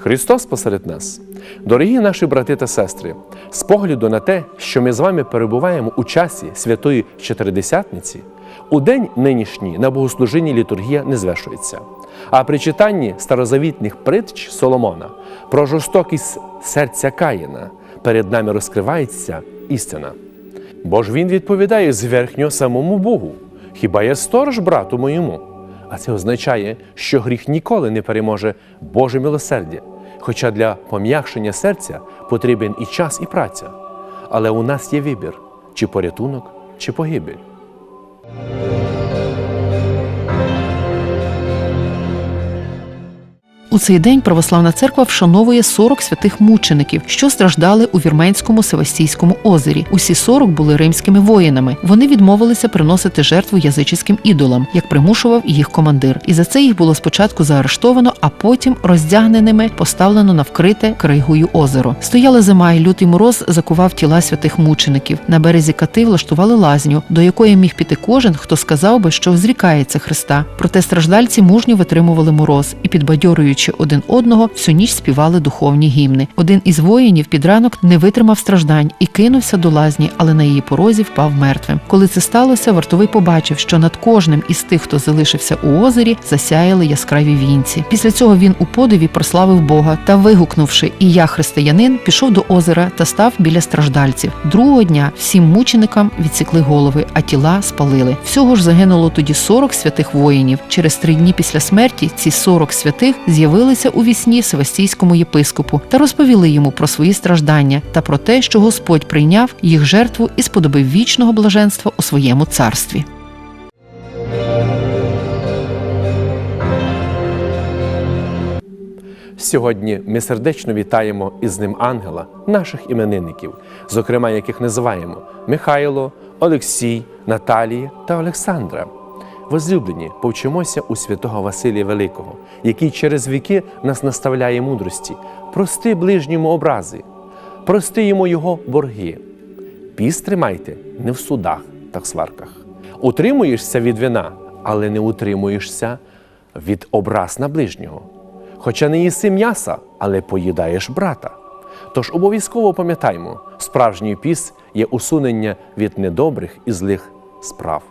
Христос посеред нас. Дорогі наші брати та сестри, з погляду на те, що ми з вами перебуваємо у часі Святої Чотиридесятниці, у день нинішній на богослужінні літургія не звершується. А при читанні старозавітних притч Соломона про жорстокість серця Каїна перед нами розкривається істина. Бо ж він відповідає зверхньо самому Богу. Хіба я сторож брату моєму? А це означає, що гріх ніколи не переможе Боже милосердя. Хоча для пом'якшення серця потрібен і час, і праця. Але у нас є вибір чи порятунок, чи погибель. У цей день православна церква вшановує 40 святих мучеників, що страждали у вірменському Севастійському озері. Усі 40 були римськими воїнами. Вони відмовилися приносити жертву язичським ідолам, як примушував їх командир. І за це їх було спочатку заарештовано, а потім роздягненими поставлено на вкрите кригою озеро. Стояла зима, і лютий мороз закував тіла святих мучеників. На березі кати влаштували лазню, до якої міг піти кожен, хто сказав би, що зрікається Христа. Проте страждальці мужньо витримували мороз і підбадьорюючи один одного, всю ніч співали духовні гімни. Один із воїнів під ранок не витримав страждань і кинувся до лазні, але на її порозі впав мертвим. Коли це сталося, вартовий побачив, що над кожним із тих, хто залишився у озері, засяяли яскраві вінці. Після цього він у подиві прославив Бога та, вигукнувши І я християнин, пішов до озера та став біля страждальців. Другого дня всім мученикам відсікли голови, а тіла спалили. Всього ж загинуло тоді 40 святих воїнів. Через три дні після смерті ці 40 святих з'явилися у вісні Севастійському єпископу та розповіли йому про свої страждання та про те, що Господь прийняв їх жертву і сподобив вічного блаженства у своєму царстві. Сьогодні ми сердечно вітаємо із ним ангела, наших іменинників, зокрема яких називаємо Михайло, Олексій, Наталія та Олександра. Возлюблені, повчимося у святого Василія Великого, який через віки нас наставляє мудрості. Прости ближньому образи, прости йому його борги. Піст тримайте не в судах та сварках. Утримуєшся від вина, але не утримуєшся від образ на ближнього. Хоча не їси м'яса, але поїдаєш брата. Тож обов'язково пам'ятаймо, справжній піс є усунення від недобрих і злих справ.